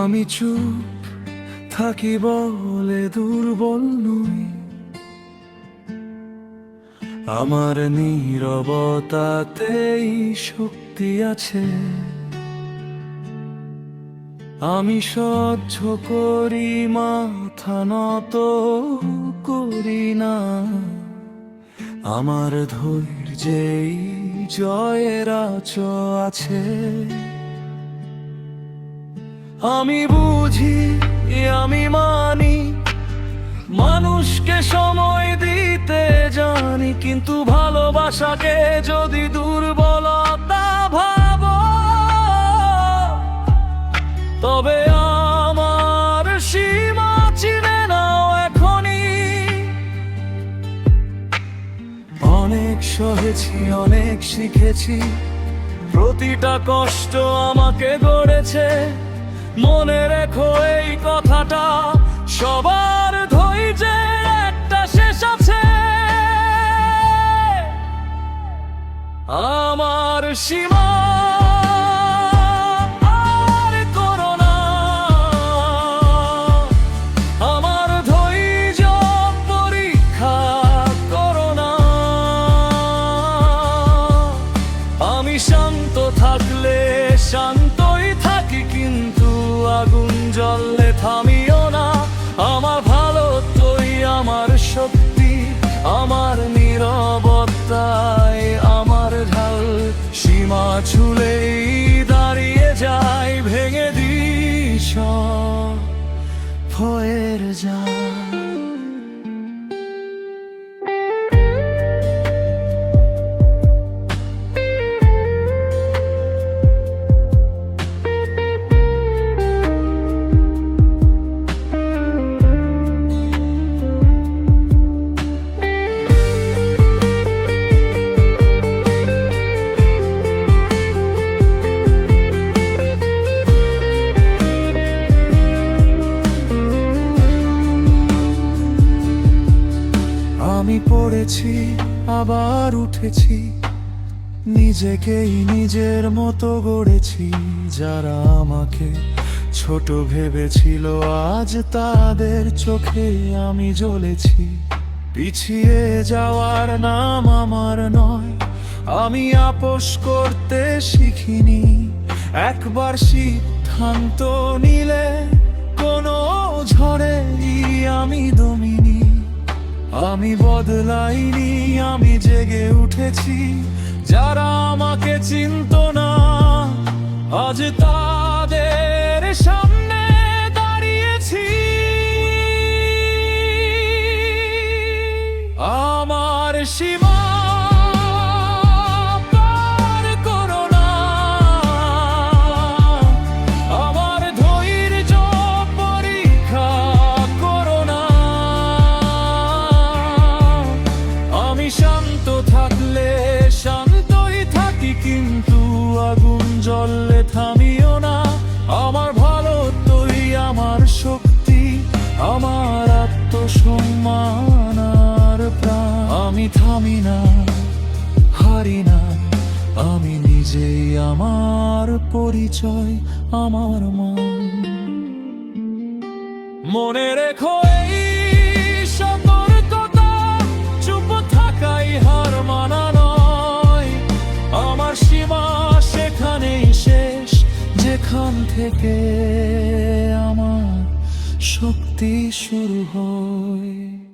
আমি চুপ থাকি বলে দুর্বল নই। আমার নীরবতাতেই শক্তি আছে। আমি সহ্য করি, মাথা নত করি না। আমার ধৈর্যেই জয়ের আচ আছে। আমি বুঝি আমি মানি, মানুষকে সময় দিতে জানি, কিন্তু ভালোবাসাকে যদি দুর্বলতা অনেক সহেছি, অনেক শিখেছি। প্রতিটা কষ্ট আমাকে গড়েছে। মনে রেখো এই কথাটা, সবার ধৈর্যের একটা শেষ আছে। আমার সীমা সীমা ছুলেই দাঁড়িয়ে যায় ভেঙে দিস ভয়ের যায় আমি পড়েছি, আবার উঠেছি। নিজেকেই নিজের মতো গড়েছি, যারা আমাকে ছোট ভেবেছিল, আজ তাদের চোখে আমি জ্বলেছি। পিছিয়ে যাওয়ার নাম আমার নয়, আমি আপোষ করতে শিখিনি। একবার সিদ্ধান্ত নিলে আমি বদলাইনি, আমি জেগে উঠেছি। যারা আমাকে চিনত না, আজ তাদের সামনে দাঁড়িয়েছি। আমার সীমা জ্বললে থামিও না। আমার ভালো তুই আমার শক্তি, আমার আত্মসম্মান আর প্রাণ। আমি থামি না, হারি না, আমি নিজেই আমার পরিচয়, আমার মন। মনে রেখো থেকে আমার শক্তি শুরু হয়।